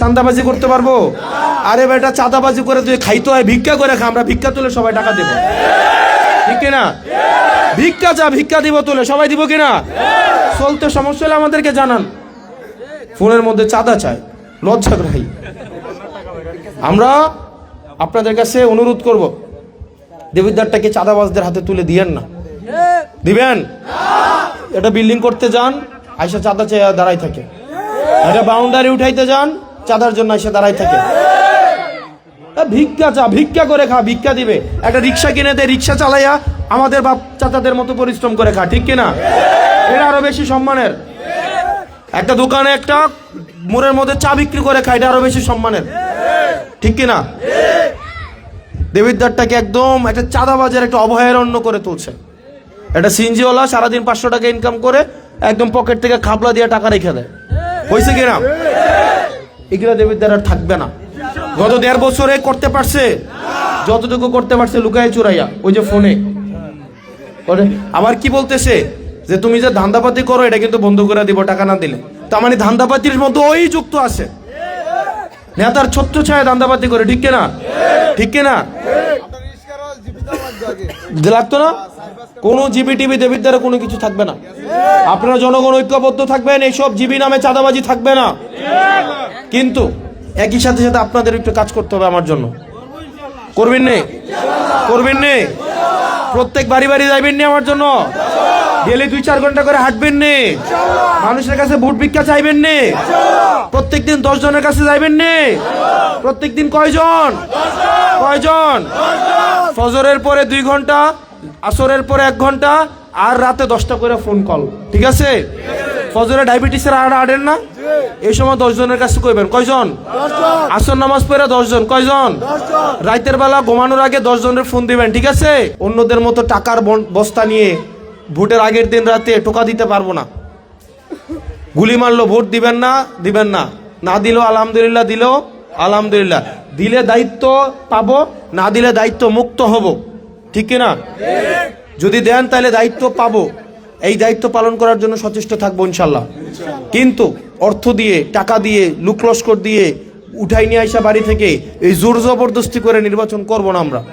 চাঁদাবাজি করতে পারব? আরে বেটা, চাঁদাবাজি করে তুই খাইতে হয়, ভিক্ষা করে খা, আমরা ভিক্ষা তুলে সবাই টাকা দেবো। ঠিক না ভিক্ষা চা ভিক্ষা দিব তুলে, সবাই দিব কিনা? চলতে সমস্যা হলে আমাদেরকে জানান। ফোনের মধ্যে চাঁদা চায় লজ্জা গ্রাহী আমরা আপনাদের কাছে অনুরোধ করব দেবিদ্বারটাকে চাঁদাবাজদের হাতে তুলে দিয়েন না। দিবেন? এটা বিল্ডিং করতে যান, আইসা চাঁদা চেয়ে দাঁড়াই থাকে। এটা বাউন্ডারি উঠাইতে যান চাঁদার জন্য এসে দাঁড়াই থাকে। ভিক্ষা চা, ভিক্ষা করে খা, ভিক্ষা দিবে। একটা রিক্সা কিনে দে, রিক্সা চালাইয়া আমাদের বাপ চাচাদের মতো পরিশ্রম করে খা, ঠিক কিনা? এটা আরও বেশি সম্মানের। একটা দোকানে একটা মোড়ের মধ্যে চা বিক্রি করে খায় এটা আরও বেশি সম্মানের। ঠিক কিনা? দেবিদ্দারটাকে একদম একটা চাঁদাবাজের একটা অভয়ারণ্য করে তুলছে। একটা সিনজিওয়ালা সারাদিন পাঁচশো টাকা ইনকাম করে একদম পকেট থেকে খাবলা দিয়ে টাকা রেখে দেয়। হয়েছে কিনা এগুলো দেবীর দ্বারা থাকবে না। গত দেড় বছরে করতে পারছে? যতটুকু করতে পারছে, লুকায় চুরাইয়া, ওই যে ফোনে। আবার কি বলতেছে? যে তুমি যে ধান্দাপাতি করো, এটা কিন্তু বন্ধ করে দিব, টাকা না দিলে। তার মানে ধান্দাপাতির মতো ওই যুক্ত আছে। নেতার ছত্র ছায় ধান্দাপাতি করে, ঠিক না ঠিক না লাগতো না? কোনো জিবি টিভি দেবীর দ্বারা কোনো কিছু থাকবে না। আপনারা জনগণ ঐক্যবদ্ধ থাকবেন, এইসব জিবি নামে চাঁদাবাজি থাকবে না। কিন্তু একই সাথে সাথে আপনাদের একটু কাজ করতে হবে আমার জন্য। করবেন নে? করবেন নে? প্রত্যেক বাড়ি বাড়ি যাইবেন নি আমার জন্য? ডেলি দুই চার ঘণ্টা করে হাঁটবেন নে। মানুষের কাছে ভোট ভিক্ষা চাইবেন নে। প্রত্যেক দিন দশ জনের কাছে যাইবেন নে। প্রত্যেক দিন কয়জন? কয়জন? ফজরের পরে দুই ঘণ্টা আসরের পরে এক ঘণ্টা আর রাতে দশটা করে ফোন কল। ঠিক আছে? ফজরে ডায়াবেটিসের আর আড়েন না? এই সময় দশ জনের কাছে কইবেন কয়জন? আসর নামাজ পড়ে দশজন কয়জন? রাতের বেলা ঘুমানোর আগে দশ জনের ফোন দিবেন ঠিক আছে? অন্যদের মতো টাকার বস্তা নিয়ে ভোটের আগের দিন রাতে টোকা দিতে পারব না। গুলি মারলো, ভোট দিবেন না দিবেন না। না দিলেও আলহামদুলিল্লাহ দিলেও আলহামদুলিল্লাহ। দিলে দায়িত্ব পাবো, না দিলে দায়িত্ব মুক্ত হব। ঠিক কিনা? যদি দেন তাহলে দায়িত্ব পাবো। এই দায়িত্ব পালন করার জন্য সচেষ্ট থাকব ইনশাল্লাহ। কিন্তু অর্থ দিয়ে, টাকা দিয়ে, লুকলস্কর দিয়ে উঠাই নিয়ে আসা বাড়ি থেকে এই জোর জবরদস্তি করে নির্বাচন করব না আমরা।